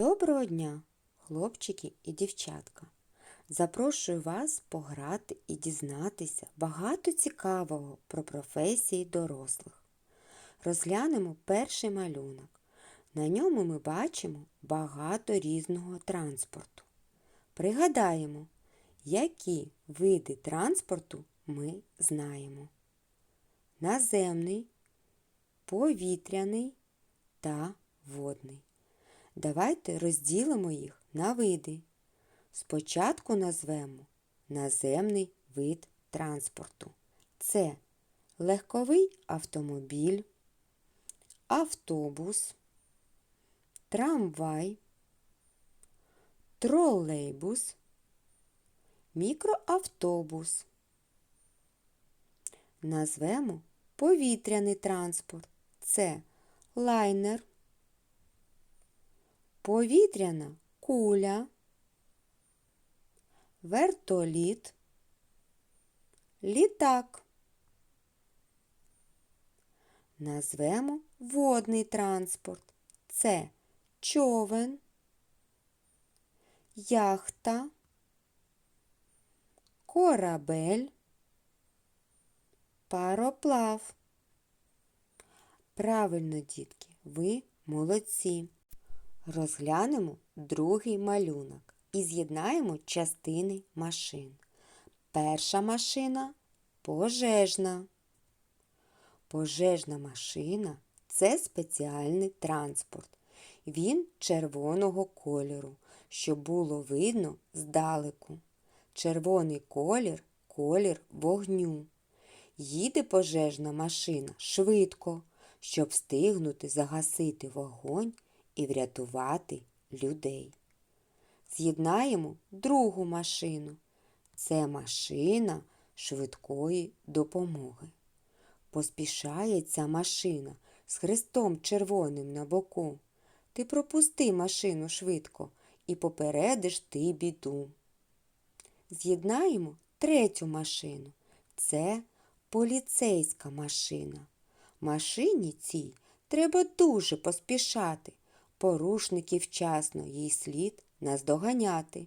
Доброго дня, хлопчики і дівчатка! Запрошую вас пограти і дізнатися багато цікавого про професії дорослих. Розглянемо перший малюнок. На ньому ми бачимо багато різного транспорту. Пригадаємо, які види транспорту ми знаємо. Наземний, повітряний та водний. Давайте розділимо їх на види. Спочатку назвемо наземний вид транспорту. Це легковий автомобіль, автобус, трамвай, тролейбус, мікроавтобус. Назвемо повітряний транспорт. Це лайнер, повітряна куля, вертоліт, літак. Назвемо водний транспорт. Це човен, яхта, корабель, пароплав. Правильно, дітки, ви молодці. Розглянемо другий малюнок і з'єднаємо частини машин. Перша машина пожежна. Пожежна машина це спеціальний транспорт. Він червоного кольору, щоб було видно здалеку. Червоний колір колір вогню. Їде пожежна машина швидко, щоб встигнути загасити вогонь і врятувати людей. З'єднаємо другу машину. Це машина швидкої допомоги. Поспішає ця машина з хрестом червоним на боку. Ти пропусти машину швидко і попередиш ти біду. З'єднаємо третю машину. Це поліцейська машина. Машині цій треба дуже поспішати. Порушники вчасно їй слід наздоганяти.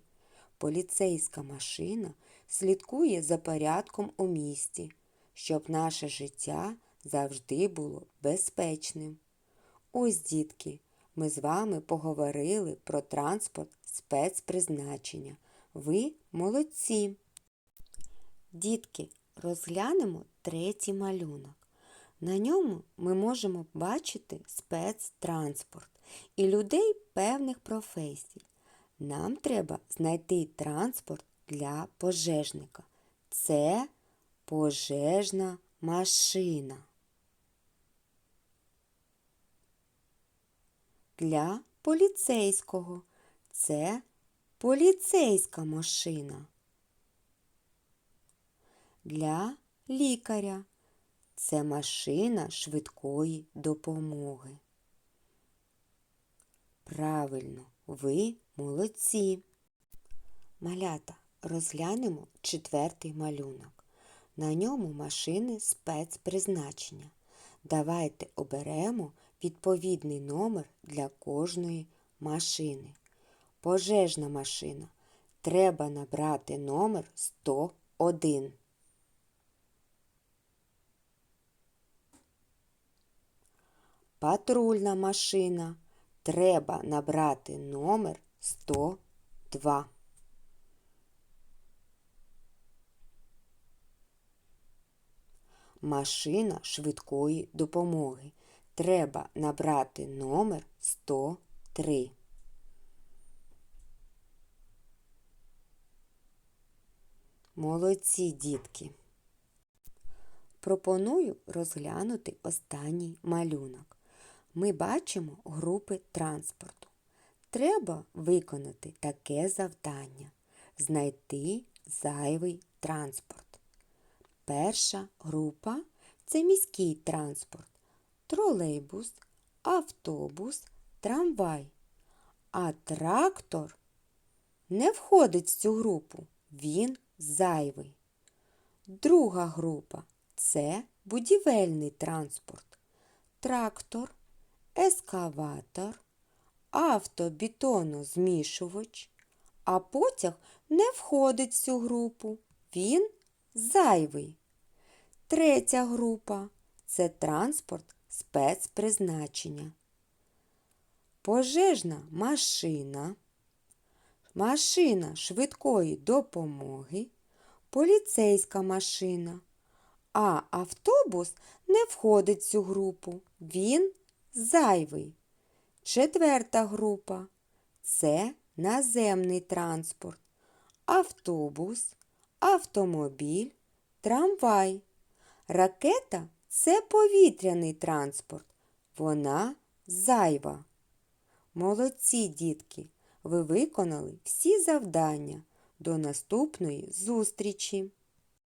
Поліцейська машина слідкує за порядком у місті, щоб наше життя завжди було безпечним. Ось, дітки, ми з вами поговорили про транспорт спецпризначення. Ви молодці. Дітки, розглянемо третій малюнок. На ньому ми можемо бачити спецтранспорт і людей певних професій. Нам треба знайти транспорт для пожежника. Це пожежна машина. Для поліцейського це поліцейська машина. Для лікаря це машина швидкої допомоги. Правильно, ви молодці. Малята, розглянемо четвертий малюнок. На ньому машини спецпризначення. Давайте оберемо відповідний номер для кожної машини. Пожежна машина. Треба набрати номер 101. Патрульна машина. Треба набрати номер 102. Машина швидкої допомоги. Треба набрати номер 103. Молодці дітки. Пропоную розглянути останній малюнок. Ми бачимо групи транспорту. Треба виконати таке завдання знайти зайвий транспорт. Перша група це міський транспорт, тролейбус, автобус, трамвай. А трактор не входить в цю групу, він зайвий. Друга група це будівельний транспорт, трактор, ескаватор, автобетонозмішувач, а потяг не входить в цю групу. Він зайвий. Третя група це транспорт спецпризначення. Пожежна машина, машина швидкої допомоги, поліцейська машина. А автобус не входить в цю групу. Він зайвий. Четверта група це наземний транспорт. Автобус, автомобіль, трамвай. Ракета це повітряний транспорт. Вона зайва. Молодці, дітки! Ви виконали всі завдання. До наступної зустрічі!